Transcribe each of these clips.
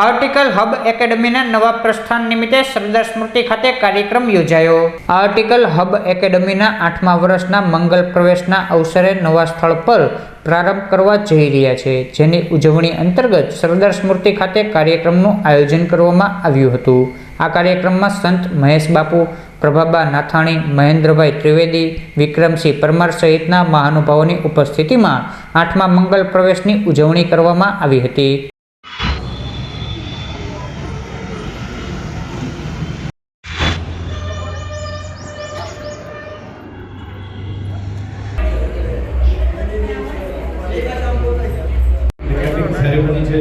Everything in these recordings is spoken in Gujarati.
આર્ટિકલ હબ એકેડમીના નવા પ્રસ્થાન નિમિત્તે સરદાર સ્મૃતિ ખાતે કાર્યક્રમ યોજાયો. આર્ટિકલ હબ એકેડમીના આઠમા વર્ષના મંગલ પ્રવેશના અવસરે નવા સ્થળ પર પ્રારંભ કરવા જઈ રહ્યા છે, જેની ઉજવણી અંતર્ગત સરદાર સ્મૃતિ ખાતે કાર્યક્રમનું આયોજન કરવામાં આવ્યું હતું. આ કાર્યક્રમમાં સંત મહેશ બાપુ, પ્રભાબા નાથાણી, મહેન્દ્રભાઈ ત્રિવેદી, વિક્રમસિંહ પરમાર સહિતના મહાનુભાવોની ઉપસ્થિતિમાં આઠમા મંગલ પ્રવેશની ઉજવણી કરવામાં આવી હતી.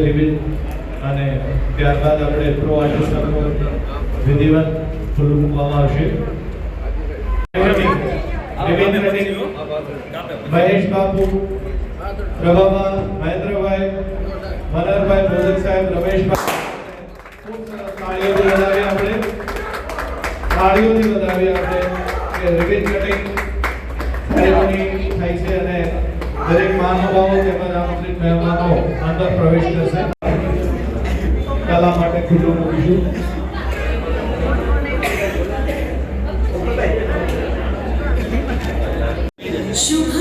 સેરેમની અને ત્યારબાદ આપણે પ્રો આર્ટિસ્ટનું વિધિવત ખુલ્લું મૂકવામાં આવશે. મહેશ બાપુ પ્રભાબા મહેન્દ્રભાઈ મનરભાઈ ભોજક સાહેબ રમેશભાઈ વધાવીએ આપણે. તાળીઓથી વધાવીએ આપણે. કે રિબિન કટિંગ થાય છે અને દરેક મહાનુભાવો તેમજ આમંત્રિત મહેમાનો અંદર પ્રવેશ કરશે. કલા માટે ખુલ્લું મૂકીશું. शुभं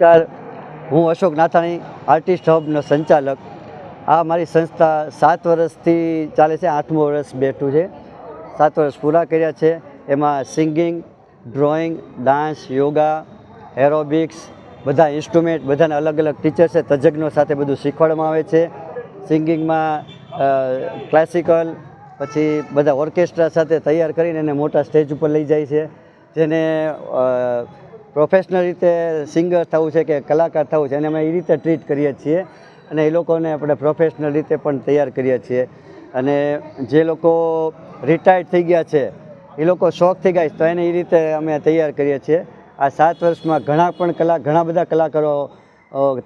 નમસ્કાર. હું અશોક નાથાણી, આર્ટિસ્ટ હબનો સંચાલક. આ મારી સંસ્થા સાત વર્ષથી ચાલે છે, આઠમું વર્ષ બેઠું છે. સાત વર્ષ પૂરા કર્યા છે. એમાં singing, drawing, dance, yoga, aerobics, બધા ઇન્સ્ટ્રુમેન્ટ, બધાને અલગ અલગ ટીચર છે, તજજ્ઞો સાથે બધું શીખવાડવામાં આવે છે. સિંગિંગમાં ક્લાસિકલ, પછી બધા ઓર્કેસ્ટ્રા સાથે તૈયાર કરીને એને મોટા સ્ટેજ ઉપર લઈ જાય છે. જેને પ્રોફેશનલ રીતે સિંગર થવું છે કે કલાકાર થવું છે એને અમે એ રીતે ટ્રીટ કરીએ છીએ. અને એ લોકોને આપણે પ્રોફેશનલ રીતે પણ તૈયાર કરીએ છીએ. અને જે લોકો રિટાયર્ડ થઈ ગયા છે, એ લોકો શોખ થઈ ગયા તો એને એ રીતે અમે તૈયાર કરીએ છીએ. આ સાત વર્ષમાં ઘણા પણ કલા, ઘણા બધા કલાકારો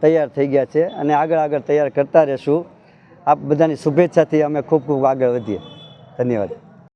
તૈયાર થઈ ગયા છે અને આગળ આગળ તૈયાર કરતા રહેશું. આપ બધાની શુભેચ્છાથી અમે ખૂબ ખૂબ આગળ વધીએ. ધન્યવાદ.